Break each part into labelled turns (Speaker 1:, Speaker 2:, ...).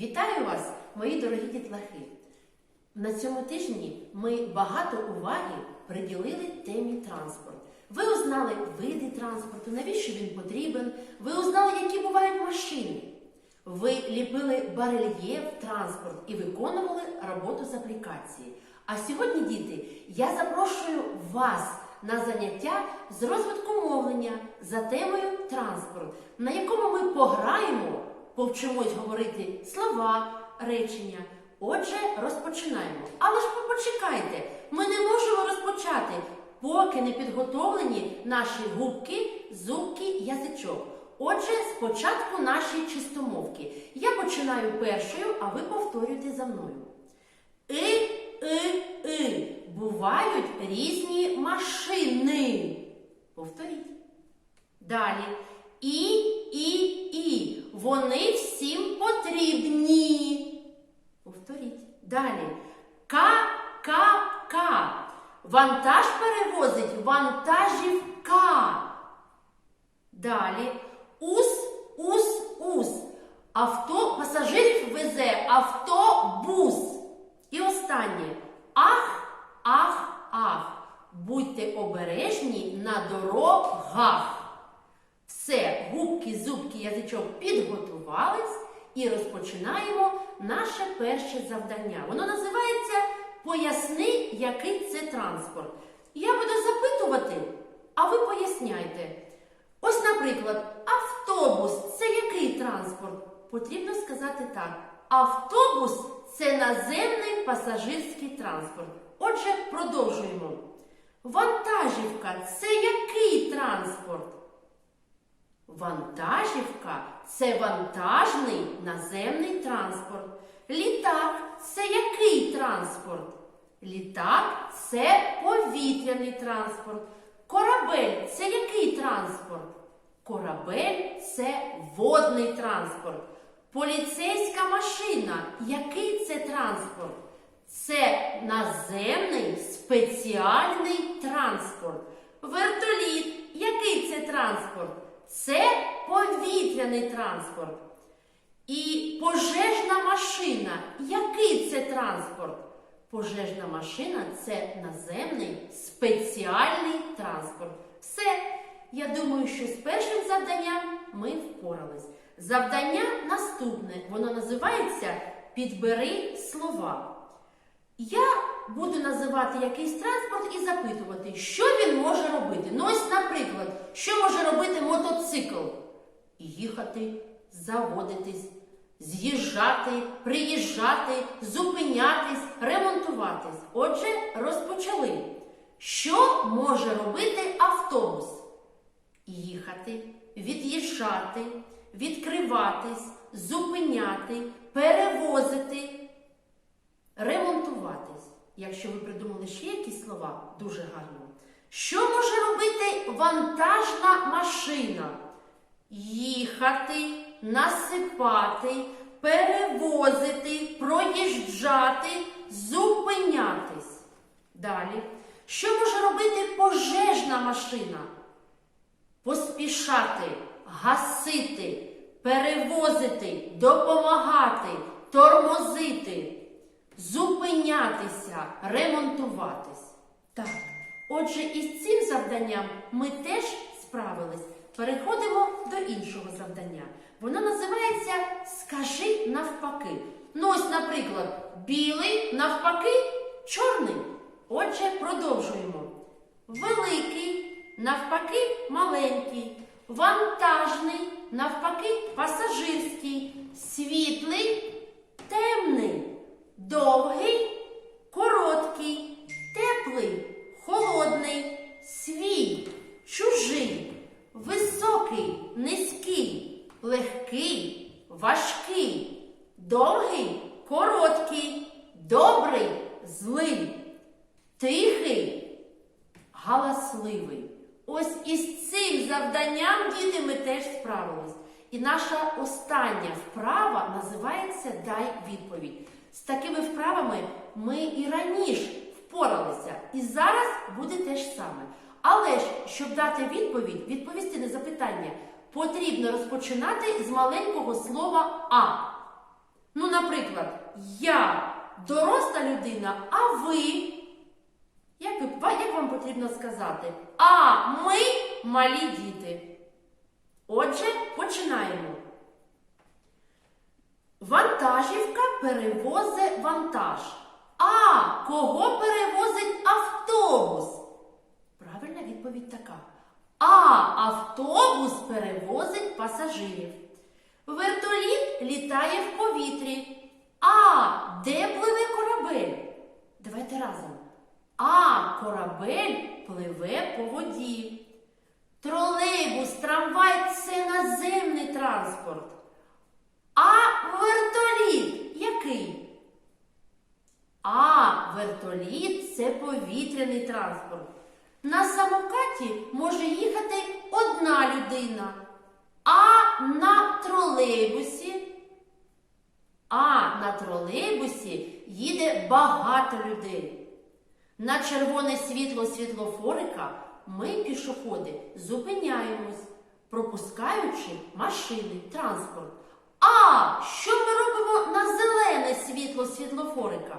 Speaker 1: Вітаю вас, мої дорогі дітлахи! На цьому тижні ми багато уваги приділили темі транспорт. Ви узнали види транспорту, навіщо він потрібен, ви узнали, які бувають машини. Ви ліпили барельєф транспорт і виконували роботу з аплікації. А сьогодні, діти, я запрошую вас на заняття з розвитку мовлення за темою транспорт, на якому ми пограємо, повчимось говорити слова, речення. Отже, розпочинаємо. Але ж почекайте, ми не можемо розпочати, поки не підготовлені наші губки, зубки, язичок. Отже, спочатку наші чистомовки. Я починаю першою, а ви повторюєте за мною. И, и, и. Бувають різні машини. Повторіть. Далі. І, і, і. Вони всім потрібні. Повторіть. Далі. К, К, К. Вантаж перевозить вантажівка. Далі. Ус, ус, ус. Авто пасажирів везе автобус. І останнє. Ах, ах, ах. Будьте обережні на дорогах. Все, губки, зубки, язичок підготувались і розпочинаємо наше перше завдання. Воно називається Поясни, який це транспорт. Я буду запитувати, а ви поясняйте. Ось, наприклад, автобус це який транспорт? Потрібно сказати так. Автобус це наземний пасажирський транспорт. Отже, продовжуємо. Вантажівка це який транспорт? Вантажівка це вантажний наземний транспорт. Літак це який транспорт? Літак це повітряний транспорт. Корабель це який транспорт? Корабель це водний транспорт. Поліцейська машина який це транспорт? Це наземний спеціальний транспорт. Вертоліт який це транспорт? Це повітряний транспорт. І пожежна машина. Який це транспорт? Пожежна машина це наземний спеціальний транспорт. Все. Я думаю, що з першим завданням ми впорались. Завдання наступне. Воно називається Підбери слова. Я буду називати якийсь транспорт і запитувати, що він може робити. Ну, ось, наприклад, що може робити мотоцикл? Їхати, заводитись, з'їжджати, приїжджати, зупинятись, ремонтуватись. Отже, розпочали. Що може робити автобус? Їхати, від'їжджати, відкриватись, зупиняти, перевозити, ремонтуватись. Якщо ви придумали ще якісь слова, дуже гарно. Що може робити вантажна машина? Їхати, насипати, перевозити, проїжджати, зупинятись. Далі. Що може робити пожежна машина? Поспішати, гасити, перевозити, допомагати, тормозити, зупинятися, ремонтуватись. Так, отже, із цим завданням ми теж справились. Переходимо до іншого завдання. Воно називається Скажи навпаки. Ну, ось, наприклад, білий навпаки чорний. Отже, продовжуємо. Великий, навпаки, маленький, вантажний, навпаки, пасажирський, світлий, темний, довгий, короткий, теплий, холодний, свій, чужий, високий, низький, легкий, важкий, довгий, короткий, добрий, злий, тихий, галасливий. Ось із цим завданням, діти, ми теж справились. І наша остання вправа називається Дай відповідь. З такими вправами ми і раніше впоралися. І зараз буде те ж саме. Але ж, щоб дати відповідь, відповісти на запитання, потрібно розпочинати з маленького слова А. Ну, наприклад, я доросла людина, а ви. Як, як вам потрібно сказати? А ми малі діти. Отже, починаємо. Вантажівка перевозить вантаж. А кого перевозить автобус? Правильна відповідь така. А автобус перевозить пасажирів. Вертоліт літає в повітрі. А де пливе корабель? Давайте разом. А корабель пливе по воді. Тролейбус, трамвай це наземний транспорт. Вертоліт який? А вертоліт це повітряний транспорт. На самокаті може їхати одна людина, а на тролейбусі. А на тролейбусі їде багато людей. На червоне світло світлофорика ми, пішоходи, зупиняємось, пропускаючи машини, транспорт. А що ми робимо на зелене світло світлофорика?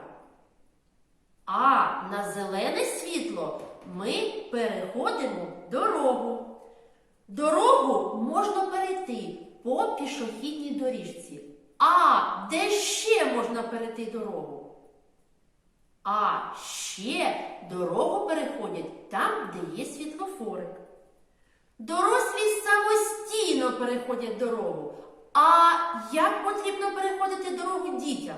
Speaker 1: А на зелене світло ми переходимо дорогу. Дорогу можна перейти по пішохідній доріжці. А де ще можна перейти дорогу? А ще дорогу переходять там, де є світлофорик. Дорослі самостійно переходять дорогу. А як потрібно переходити дорогу дітям?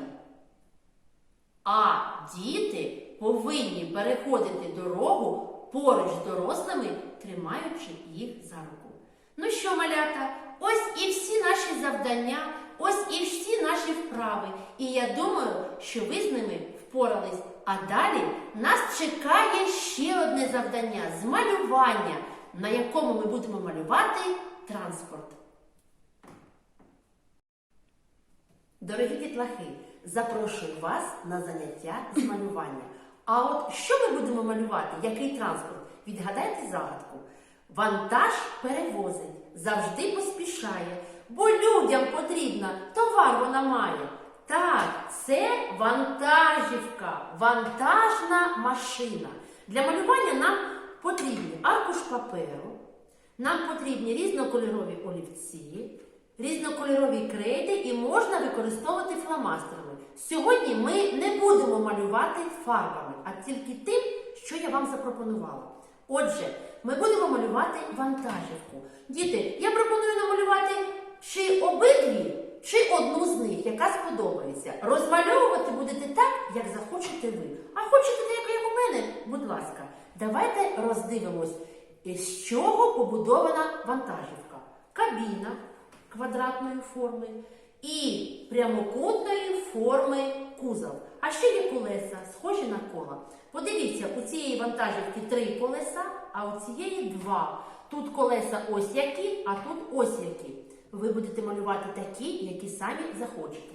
Speaker 1: А діти повинні переходити дорогу поруч з дорослими, тримаючи їх за руку. Ну що, малята, ось і всі наші завдання, ось і всі наші вправи. І я думаю, що ви з ними впорались. А далі нас чекає ще одне завдання з малювання, на якому ми будемо малювати транспорт. Дорогі дітлахи, запрошую вас на заняття з малювання. А от що ми будемо малювати? Який транспорт? Відгадайте загадку. Вантаж перевозить, завжди поспішає, бо людям потрібна, товар вона має. Так, це вантажівка, вантажна машина. Для малювання нам потрібні аркуш паперу, нам потрібні різнокольорові олівці, різнокольорові крейди і можна використовувати фломастерами. Сьогодні ми не будемо малювати фарбами, а тільки тим, що я вам запропонувала. Отже, ми будемо малювати вантажівку. Діти, я пропоную намалювати чи обидві, чи одну з них, яка сподобається. Розмальовувати будете так, як захочете ви. А хочете так, як у мене, будь ласка, давайте роздивимось, з чого побудована вантажівка. Кабіна квадратної форми і прямокутної форми кузов. А ще є колеса, схожі на кола. Подивіться, у цієї вантажівки три колеса, а у цієї два. Тут колеса ось які, а тут ось які. Ви будете малювати такі, які самі захочете.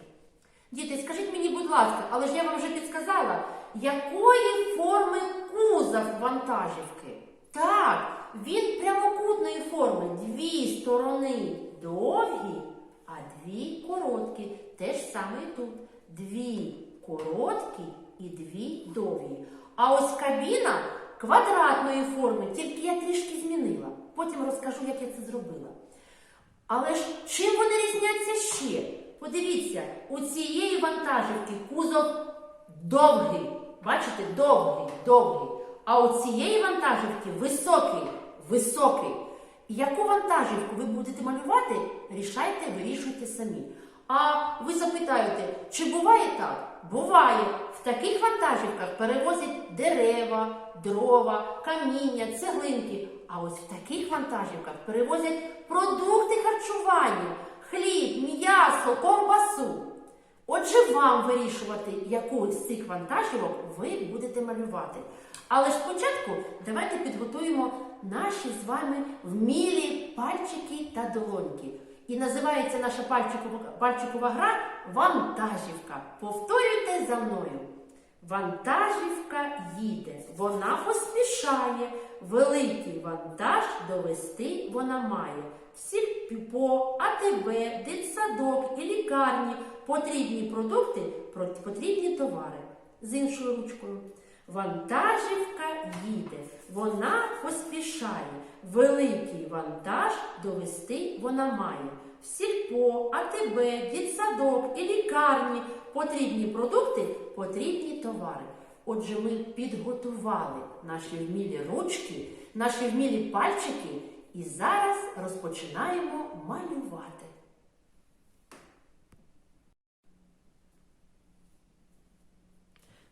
Speaker 1: Діти, скажіть мені, будь ласка, але ж я вам вже підсказала, якої форми кузов вантажівки? Так, він прямокутної форми. Дві сторони довгі, а дві короткі. Те ж саме і тут. Дві короткі і дві довгі. А ось кабіна квадратної форми, тільки я трішки змінила. Потім розкажу, як я це зробила. Але ж чим вони різняться ще? Подивіться, у цієї вантажівки кузов довгий. Бачите, довгий, довгий. А у цієї вантажівки високий, високий. Яку вантажівку ви будете малювати, рішайте, вирішуйте самі. А ви запитаєте, чи буває так? Буває. В таких вантажівках перевозять дерева, дрова, каміння, цеглинки. А ось в таких вантажівках перевозять продукти харчування, хліб, м'ясо, ковбасу. Отже, вам вирішувати, яку з цих вантажівок ви будете малювати. Але спочатку давайте підготуємо наші з вами вмілі пальчики та долоньки. І називається наша пальчикова, пальчикова гра вантажівка. Повторюйте за мною. Вантажівка їде, вона поспішає, великий вантаж довести вона має. В сільпо, АТБ, дитсадок і лікарні потрібні продукти, потрібні товари. З іншою ручкою. Вантажівка їде, вона поспішає, великий вантаж довести вона має. В сільпо, АТБ, дитсадок і лікарні потрібні продукти, потрібні товари. Отже, ми підготували наші вмілі ручки, наші вмілі пальчики і зараз розпочинаємо малювати.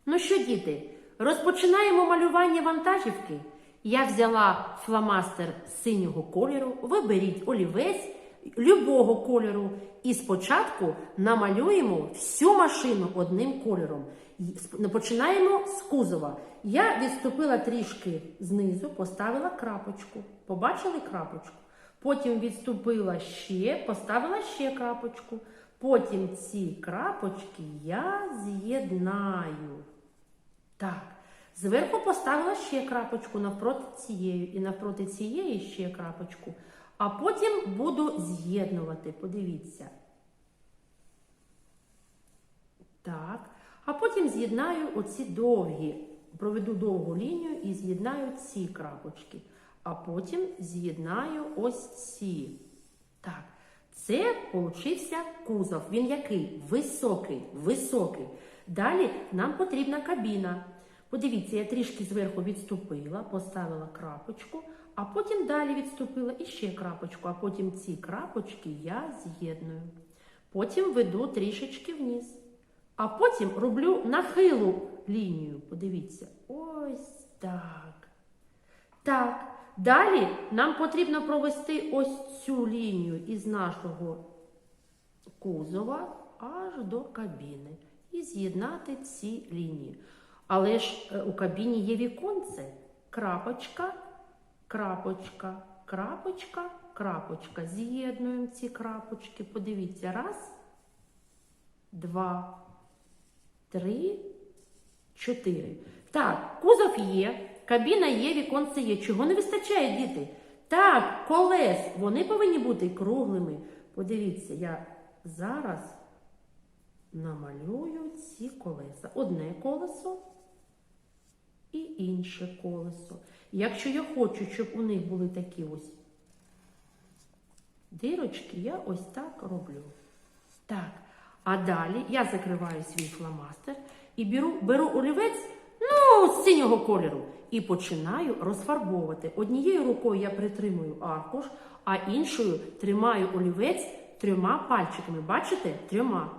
Speaker 1: Ну що, діти, розпочинаємо малювання вантажівки. Я взяла фломастер синього кольору, виберіть олівець любого кольору. І спочатку намалюємо всю машину одним кольором. Починаємо з кузова. Я відступила трішки знизу, поставила крапочку. Побачили крапочку? Потім відступила ще, поставила ще крапочку. Потім ці крапочки я з'єднаю. Так. Зверху поставила ще крапочку навпроти цієї і навпроти цієї ще крапочку. А потім буду з'єднувати. Подивіться. Так. А потім з'єднаю оці довгі, проведу довгу лінію і з'єднаю ці крапочки. А потім з'єднаю ось ці. Так. Це получився кузов. Він який? Високий, високий. Далі нам потрібна кабіна. Подивіться, я трішки зверху відступила, поставила крапочку, а потім далі відступила і ще крапочку, а потім ці крапочки я з'єдную. Потім веду трішечки вниз. А потім роблю нахилу лінію. Подивіться, ось так. Так, далі нам потрібно провести ось цю лінію із нашого кузова аж до кабіни і з'єднати ці лінії. Але ж е, у кабіні є віконце. Крапочка, крапочка, крапочка, крапочка. З'єднуємо ці крапочки. Подивіться, раз, два, три, чотири. Так, кузов є, кабіна є, віконце є. Чого не вистачає, діти? Так, колес. Вони повинні бути круглими. Подивіться, я зараз намалюю ці колеса. Одне колесо і інше колесо. Якщо я хочу, щоб у них були такі ось дирочки, я ось так роблю. Так. А далі я закриваю свій фломастер і беру, беру олівець ну, з синього кольору і починаю розфарбовувати. Однією рукою я притримую аркуш, а іншою тримаю олівець трьома пальчиками. Бачите? Трьома.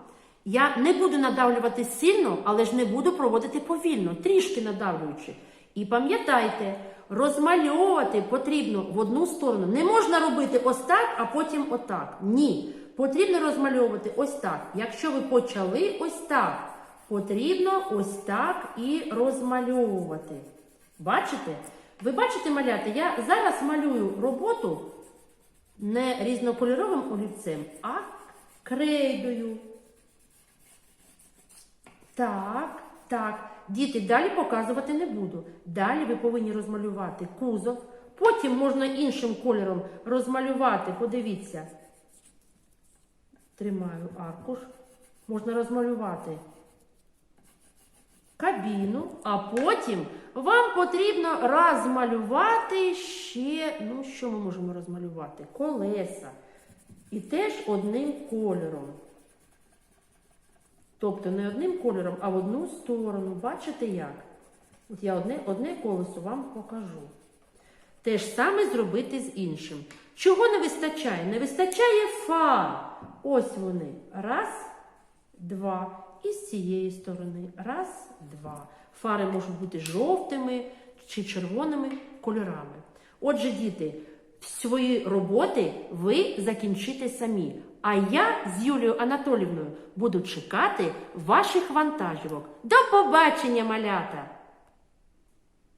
Speaker 1: Я не буду надавлювати сильно, але ж не буду проводити повільно, трішки надавлюючи. І пам'ятайте, розмальовувати потрібно в одну сторону. Не можна робити ось так, а потім отак. Ні. Потрібно розмальовувати ось так. Якщо ви почали ось так, потрібно ось так і розмальовувати. Бачите? Ви бачите, маляти, я зараз малюю роботу не різнокольоровим олівцем, а крейдою. Так, так. Діти, далі показувати не буду. Далі ви повинні розмалювати кузов. Потім можна іншим кольором розмалювати. Подивіться. Тримаю аркуш. Можна розмалювати кабіну, а потім вам потрібно розмалювати ще, ну, що ми можемо розмалювати? Колеса. І теж одним кольором. Тобто не одним кольором, а в одну сторону. Бачите як? От я одне, одне колесо вам покажу. Те ж саме зробити з іншим. Чого не вистачає? Не вистачає фар. Ось вони. Раз, два. І з цієї сторони. Раз, два. Фари можуть бути жовтими чи червоними кольорами. Отже, діти, свої роботи ви закінчите самі. А я з Юлією Анатолівною буду чекати ваших вантажівок. До побачення, малята!